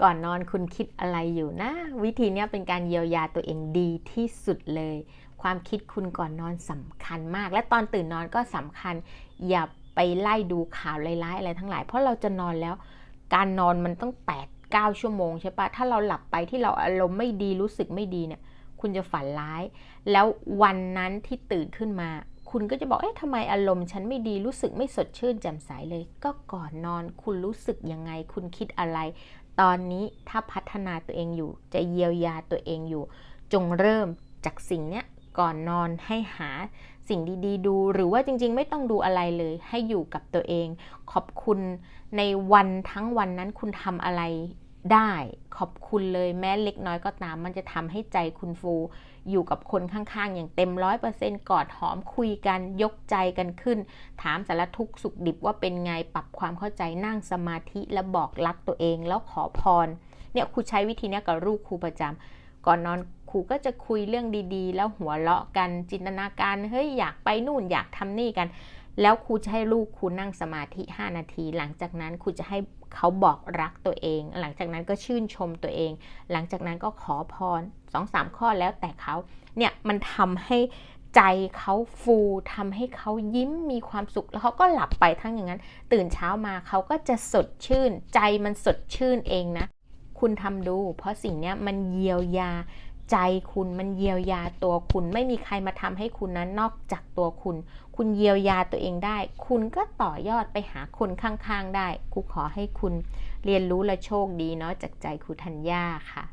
ก่อนนอนคุณคิดอะไรอยู่นะ วิธีนี้เป็นการเยียวยาตัวเองดีที่สุดเลย ความคิดคุณก่อนนอนสำคัญมาก และตอนตื่นนอนก็สำคัญ อย่าไปไล่ดูข่าวร้ายๆอะไรทั้งหลาย เพราะเราจะนอนแล้ว การนอนมันต้อง8 9ชั่วโมงใช่ปะถ้าเราหลับไปที่เราอารมณ์ไม่ดีรู้สึกไม่ดีเนี่ย คุณจะฝันร้าย แล้ววันนั้นที่ตื่นขึ้นมา คุณก็จะบอกเอ๊ะทำไมอารมณ์ฉันไม่ดีรู้สึกไม่สดชื่นแจ่มใสเลย ก็ก่อนนอนคุณรู้สึกยังไง คุณคิดอะไร ตอนนี้ถ้าพัฒนาตัวเองอยู่ จะเยียวยาตัวเองอยู่ จงเริ่มจากสิ่งเนี้ยก่อนนอนให้หาสิ่งดีๆ ดู หรือว่าจริงๆ ไม่ต้องดูอะไรเลย ให้อยู่กับตัวเอง ขอบคุณในวันทั้งวันนั้นคุณทำอะไร ได้ขอบคุณเลยแม้เล็กน้อยก็ตาม มันจะทำให้ใจคุณฟู อยู่กับคนข้างๆ อย่างเต็มร้อยเปอร์เซ็นต์กอดหอมคุยกันยกใจกันขึ้น ถามสารทุกข์สุขดิบว่าเป็นไงปรับความเข้าใจนั่งสมาธิแล้วบอกรักตัวเองแล้วขอพร เนี่ยครูใช้วิธีนี้กับลูกครูประจำก่อนนอนครูก็จะคุยเรื่องดีๆ แล้วหัวเราะกันจินตนาการเฮ้ยอยากไปนู่นอยากทำนี่กัน แล้วครูจะให้ลูกครูนั่งสมาธิ 5 นาที หลังจากนั้นครูจะให้เขาบอกรักตัวเอง หลังจากนั้นก็ชื่นชมตัวเอง หลังจากนั้นก็ขอพร2องสามข้อแล้วแต่เขาเนี่ยมันทำให้ใจเขาฟูทำให้เขายิ้มมีความสุข แล้วเขาก็หลับไปทั้งอย่างนั้น ตื่นเช้ามาเขาก็จะสดชื่น ใจมันสดชื่นเองนะ คุณทำดู เพราะสิ่งนี้มันเยียวยา ใจคุณมันเยียวยาตัวคุณ ไม่มีใครมาทำให้คุณนั้นนอกจากตัวคุณ คุณเยียวยาตัวเองได้ คุณก็ต่อยอดไปหาคนข้างๆได้ครูขอให้คุณเรียนรู้และโชคดีเนาะจากใจครูธัญญาค่ะ